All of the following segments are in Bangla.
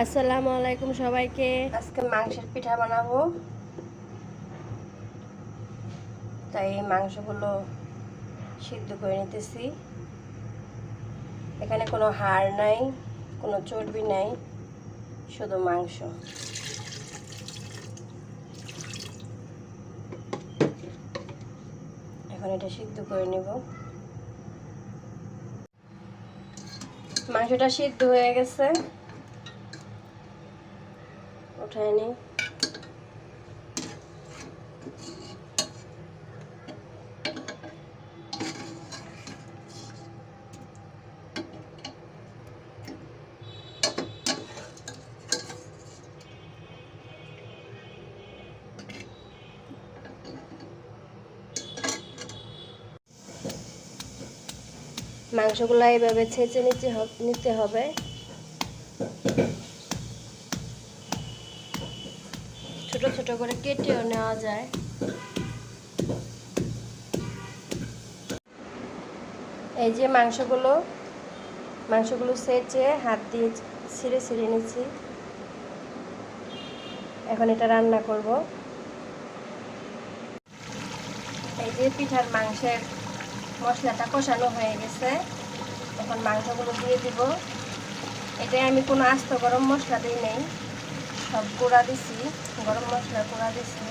আসসালামু আলাইকুম সবাইকে। আজকে মাংসের পিঠা বানাবো। তাই মাংসগুলো সিদ্ধ করে নিতেছি। এখানে কোনো হাড় নাই, কোনো চর্বি নাই, শুধু মাংস। এখন এটা সিদ্ধ করে নিব। মাংসটা সিদ্ধ হয়ে গেছে। উঠায় মাংসগুলো এইভাবে ছেঁচে নিতে নিতে হবে। ছোট করে কেটেও নেওয়া যায়। এই যে মাংসগুলো মাংসগুলো সেচে হাত দিয়ে ছিঁড়ে ছিঁড়ে নিচ্ছি। এখন এটা রান্না করব। এই যে পিঠার মাংসের মশলাটা কষানো হয়ে গেছে। এখন মাংসগুলো দিয়ে দিব। এটাই আমি কোনো আস্ত গরম মশলা দিই নেই। সব গুঁড়া দিছি, গরম মশলা গুঁড়া দিছি।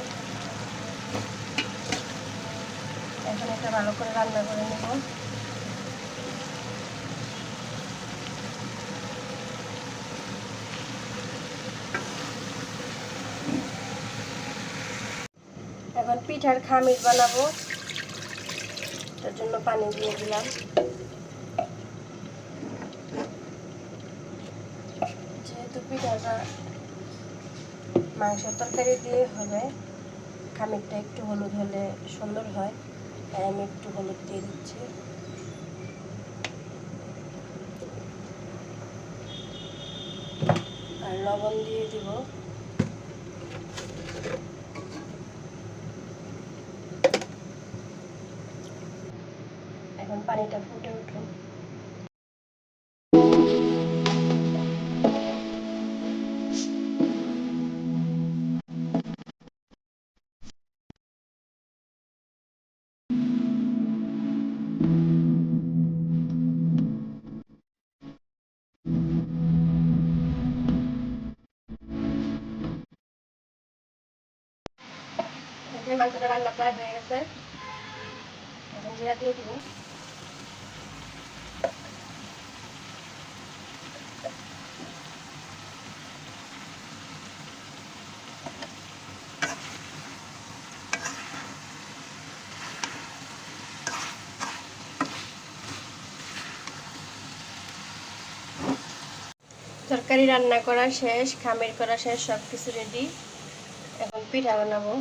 এখন এটা ভালো করে রান্না করে নেব। এখন পিঠার খামির বানাবো। তার জন্য পানি দিয়ে দিলাম। যেহেতু পিঠাটা মাংসের তরকারি দিয়ে হবে খামিরটা একটু হলুদ হলে সুন্দর হয়। তাই আমি একটু হলুদ দিয়ে দিচ্ছি। আর লবণ দিয়ে দিব। এখন পানিটা ফুটে উঠুন এই মাংসটা রান্না প্রায় হয়ে গেছে এখন জিরা দিয়ে দিব তরকারি রান্না করা শেষ, খামির করা শেষ সব কিছু রেডি এখন পিঠা বানাবো।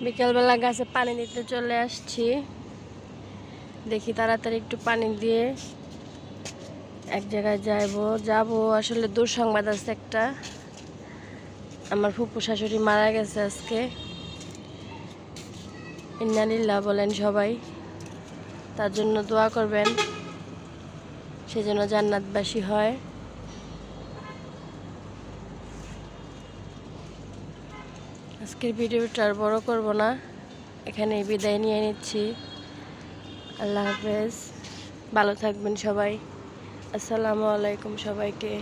বিকেলবেলা গাছে পানি দিতে চলে আসছি। দেখি তাড়াতাড়ি একটু পানি দিয়ে এক জায়গায় যাইবো। যাব, আসলে দুঃসংবাদ আছে একটা। আমার ফুপু শাশুড়ি মারা গেছে আজকে। ইন্নালিল্লাহ বলেন সবাই। তার জন্য দোয়া করবেন। সে যেন জান্নাতবাসী হয়। আজকের ভিডিওটা আর বড় করব না। এখানে বিদায় নিয়ে নিচ্ছি। আল্লাহ হাফেজ। ভালো থাকবেন সবাই। আসসালামু আলাইকুম সবাইকে।